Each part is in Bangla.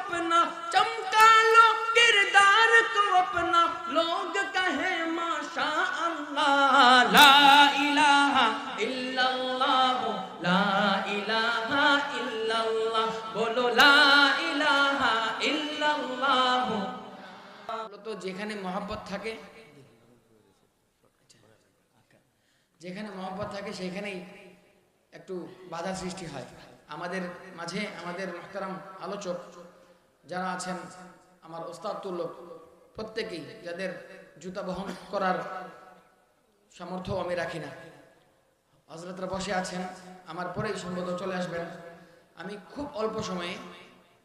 अपना चमका लो किरदार को अपना लोग कहे माशा अल्लाह ला इलाहा इल्लल्लाह ला इलाहा इल्लल्लाह बोलो ला ইলাহা ইল্লাল্লাহ তো যেখানে মহব্বত থাকে যেখানে মহব্বত থাকে সেখানেই একটু বাধা সৃষ্টি হয় আমাদের মাঝে আমাদের মহতারাম আলোচক যারা আছেন, আমার ওস্তাদ তুল্য প্রত্যেকেই যাদের জুতা বহন করার সামর্থ্য আমি রাখি না। হজরতরা বসে আছেন, আমার পরেই সম্ভবত চলে আসবেন। আমি খুব অল্প সময়ে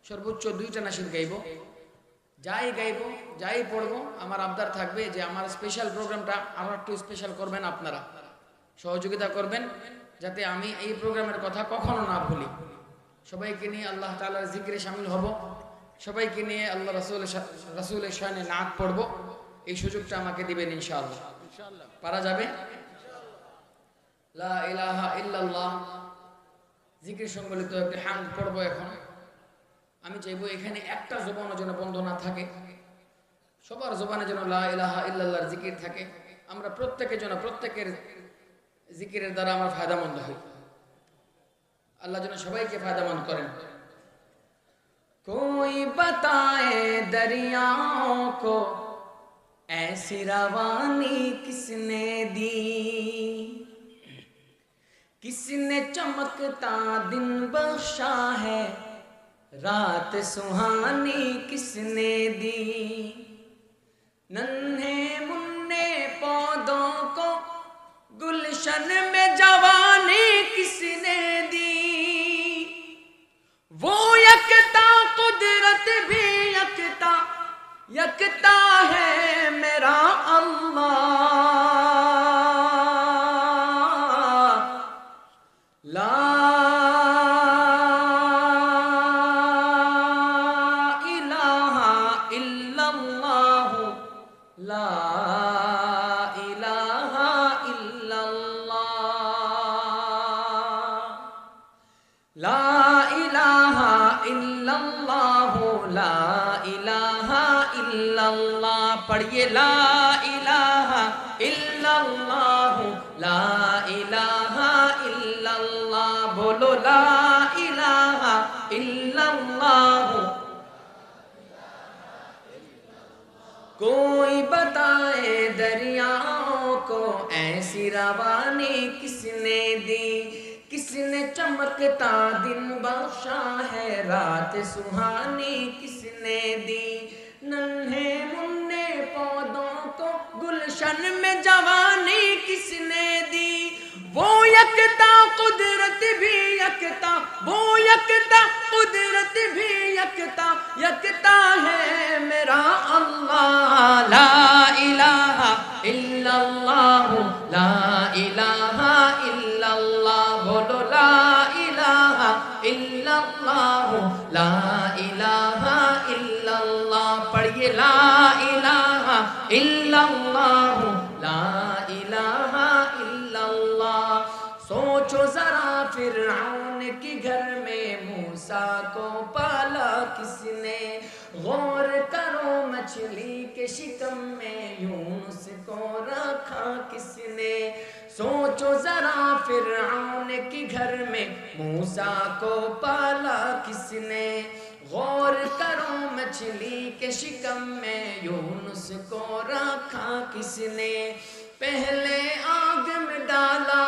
সর্বোচ্চ দুইটা নাসিদ গাইব। যাই গাইব, যাই পড়ব, আমার আবদার থাকবে যে আমার স্পেশাল প্রোগ্রামটা আরও একটু স্পেশাল করবেন আপনারা। সহযোগিতা করবেন, যাতে আমি এই প্রোগ্রামের কথা কখনো না ভুলি। সবাইকে নিয়ে আল্লাহ তালার জিক্রে সামিল হব। সবাইকে নিয়ে আল্লাহ রাসুল রাসুলের সামনে নাক পড়ব। এই সুযোগটা আমাকে দিবেন ইনশাআল্লাহ। পারা যাবে? লা সংবলিত একটি হাম পড়ব এখন। আমি চাইব এখানে একটা জবানও যেন বন্ধ না থাকে। সবার জবানে যেন লা ইলাহা জিকির থাকে। আমরা প্রত্যেকের জন্য প্রত্যেকের জিকিরের দ্বারা আমার ফায়দামন্দ হই। আল্লাহ যেন সবাইকে ফায়দামন্দ করেন। کوئی بتائے دریاؤں کو، ایسی روانی کس نے دی؟ کس نے چمکتا دن بخشا ہے؟ رات سہانی کس نے دی؟ ننھے منہ پودوں کو گلشن میں یکتا ہے میرا اللہ لا الہ الا اللہ لا الہ الا اللہ بولو لا الہ الا اللہ کوئی بتائے دریاؤں کو ایسی روانی کس نے دی، کس نے چمکتا دن بخشا ہے رات سہانی کس نے دی، ننھے جشن میں جوانی کس نے دی؟ وہ یکتا قدرت بھی یکتا، وہ یکتا قدرت بھی یکتا یکتا ہے میرا اللہ، لا الہ الا اللہ، لا الہ الا اللہ، بولو لا الہ الا اللہ، لا الہ مچھلی کے شکم میں یونس کو رکھا کس نے؟ سوچو ذرا فرعون کی گھر میں موسیٰ کو پالا کس نے؟ غور کرو مچھلی کے شکم میں یونس کو رکھا کس نے؟ پہلے آگ میں ڈالا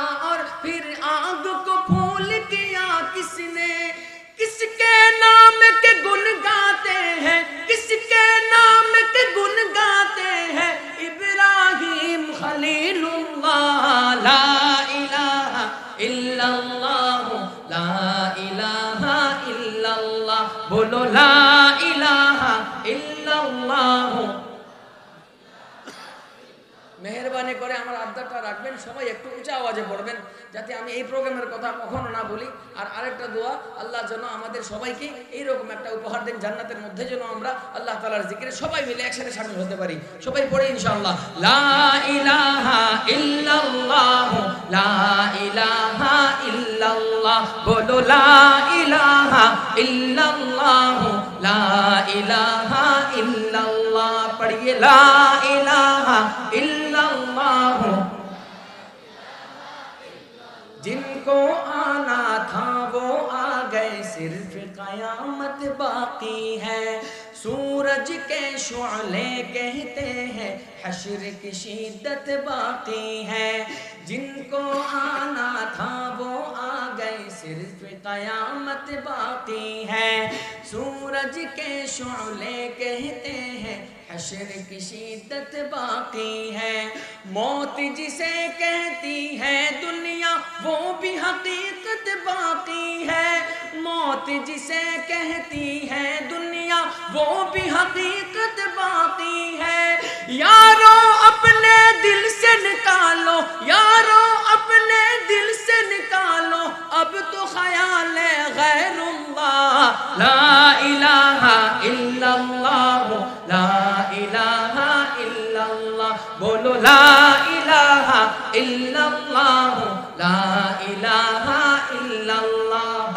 আবদারটা রাখবেন, সবাই একটু উঁচা আওয়াজে পড়বেন, যাতে আমি এই প্রোগ্রামের কথা কখনো না বলি। আর আরেকটা দোয়া, আল্লাহ যেন আমাদের সবাইকে এইরকম একটা উপহার দেন জান্নাতের মধ্যে, যেন আমরা আল্লাহ তালার জিকিরে সবাই মিলে একসাথে সামিল হতে পারি। সবাই পড়ে, ইনশাআল্লাহ। লা লা পড়িয়ে লা رات باقی ہے۔ سورج کے شعلے کہتے ہیں، حشر کی شدت باقی ہے۔ جن کو آنا تھا وہ آ گئے، صرف قیامت باقی ہے۔ سورج کے شعلے کہتے ہیں، حشر کی شدت باقی ہے۔ موت جسے کہتی ہے دنیا، وہ بھی حقیقت باقی ہے۔ موت جسے کہتی ہے دنیا، وہ بھی حقیقت باقی ہے۔ یارو، اپنے دل سے نکالو۔ یارو، اپنے دل سے نکالو۔ اب تو خیال ہے، غیر اللہ۔ لا الہ الا اللہ۔ لا الہ الا اللہ۔ بولو لا الہ الا اللہ۔ لا الہ الا اللہ۔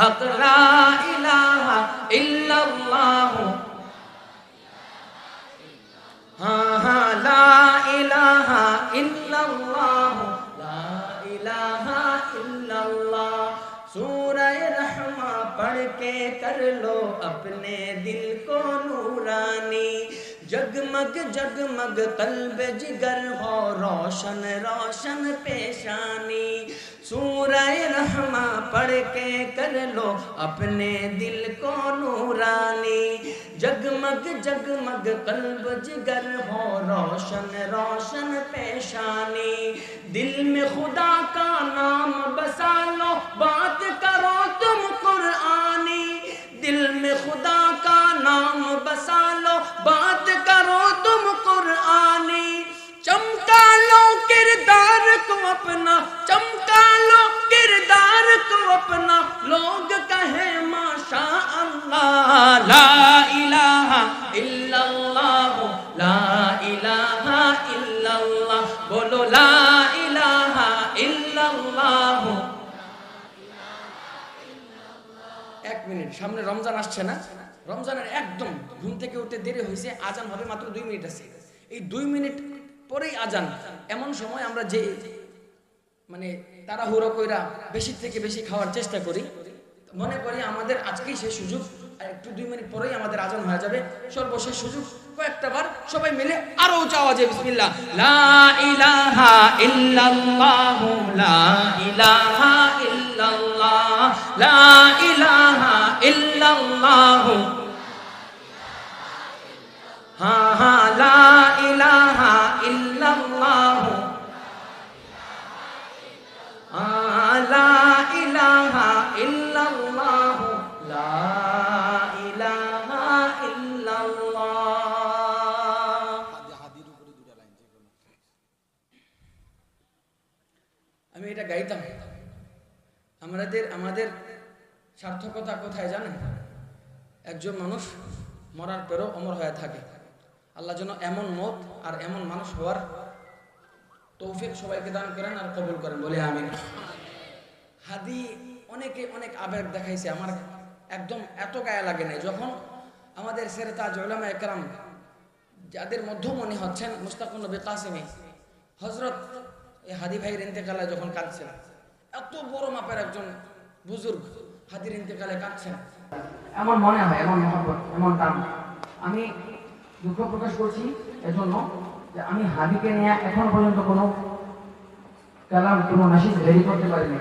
حق لا الہ الا اللہ ہاں ہاں لا الہ الا اللہ لا الہ الا اللہ سورہ رحمہ پڑھ کے کر لو اپنے دل کو نورانی. جگمگ جگمگ قلب جگر ہو، روشن روشن پیشانی۔ سورہ رحمہ پڑھ کے کر لو اپنے دل کو نورانی۔ جگمگ جگمگ قلب جگر ہو، روشن روشن پیشانی۔ دل میں خدا کا نام بسا لو، بات کرو अपना चमका लो किरदार को अपना लोग कहे माशा अल्लाह ला इलाहा इल्लल्लाह ला इलाहा इल्लल्लाह बोलो ला इलाहा इल्लल्लाह এক মিনিট সামনে রমজান আসছে না রমজানের একদম ঘুম থেকে উঠতে দেরি হয়েছে আজান হবে মাত্র দুই মিনিট আছে এই দুই মিনিট পরেই আজান এমন সময় আমরা যে মানে তারা হুড়ো কইরা বেশি থেকে বেশি খাওয়ার চেষ্টা করি। মনে করি আমাদের আজকেই সেই সুযোগ একটু দুই মিনিট পরেই আমাদের আজান হয়ে যাবে। সর্বশেষ সুযোগ, কয়েকটা বার সবাই মিলে আরও চাওয়া যায় বিসমিল্লাহ। লা ইলাহা ইল্লাল্লাহ, লা ইলাহা ইল্লাল্লাহ, লা ইলাহা ইল্লাল্লাহ। হা হা, লা ইলাহা ইল্লাল্লাহ। সার্থকতা কোথায় জানেন? একজন মানুষ মরার পরেও অমর হয়ে থাকে। আল্লাহ যেন এমন মত আর এমন মানুষ হওয়ার তৌফিক সবাইকে দান করেন আর কবুল করেন। বলে আমি হাদি অনেকে অনেক আবেগ দেখাইছে। আমার একদম এত গায়ে লাগে নাই। যখন আমাদের সেরে তাজ ওলামা একরাম যাদের মধ্যমণি হচ্ছেন মুস্তাকুন নবী কাসিমি হজরত হাদি ভাইয়ের ইন্তেকালে যখন কাঁদছেন এত বড় মাপের একজন বুজুর্গ হাদির ইন্তেকালে কাঁদছেন। এমন মনে হয়, এমন মহব্বত, এমন টান আমি দুঃখ প্রকাশ করছি এজন্য যে আমি হাদিকে নিয়ে এখন পর্যন্ত কোনো কালাম, কোনো নাসিদ রেডি করতে পারিনি।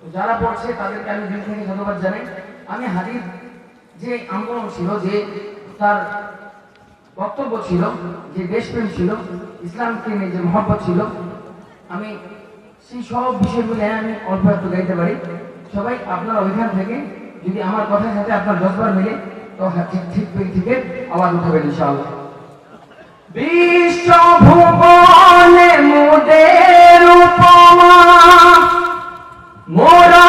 তো যারা পড়ছে তাদেরকে আমি দিল থেকে ধন্যবাদ জানাই। আমি হাদির যে আন্দোলন ছিল, যে তার বক্তব্য ছিল, যে দেশপ্রেম ছিল ইসলামকে নিয়ে যে মহব্বত ছিল, আমি সেই সব বিষয় মিলে আমি অল্প একটু গাইতে পারি। সবাই আপনার অভিযান থেকে যদি আমার কথার সাথে আপনার দশবার মিলে তো হ্যাঁ, ঠিক ঠিক থেকে উঠাবেন বিশ্ব মোদের উপমা মোরা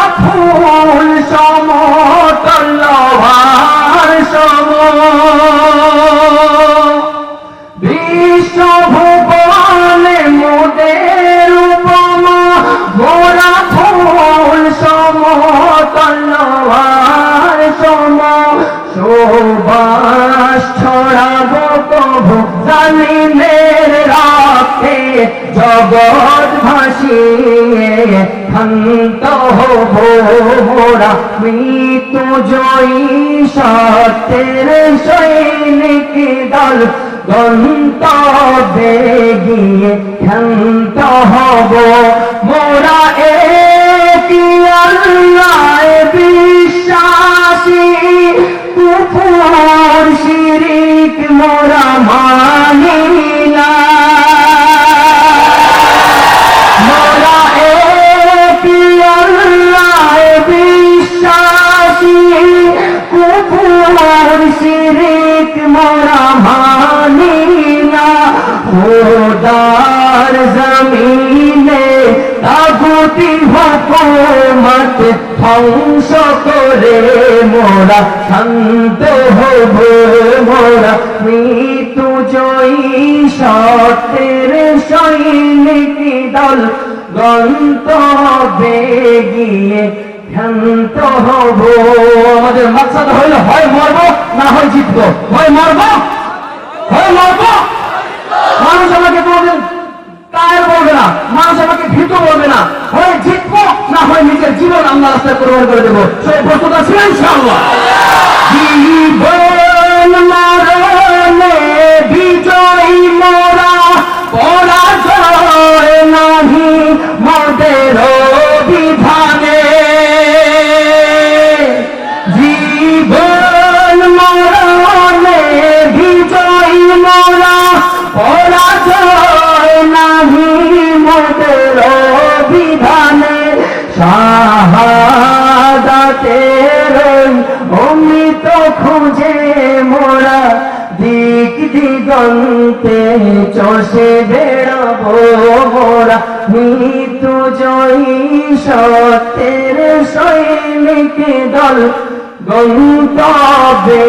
জগৎ ভাসিয়ে ক্ষান্ত মোরা। মৃত্যু জয়ী সত্যের সৈনিক দল। গন্তব্যে গিয়ে ক্ষান্ত হব মোরা। একি আল্লাহ বিশ্বাসী? ধ্বংস করে মোরা, শান্ত হব মোরা। মৃত্যু জয়ী সত্যের সৈনিক দল, গন্তব্যে গিয়ে ক্ষান্ত হব। আমাদের মাকসাদ হইল হয় মরবো, না হয় জিতবো। হয় মরবো মানুষ আমাকে কোনোদিন কায়ের বলবে না মানুষ আমাকে ভীত বলবে না হয় জিতবো না হয় নিজের জীবন আমরা করে দেবো। দিগন্তে চষে বেড়াবো মোরা। মৃত্যু জয়ী সত্যের সৈনিক দল। গন্তব্যে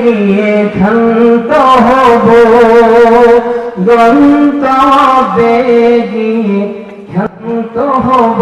গিয়ে ক্ষান্ত হব। গন্তব্যে গিয়ে ক্ষান্ত হব।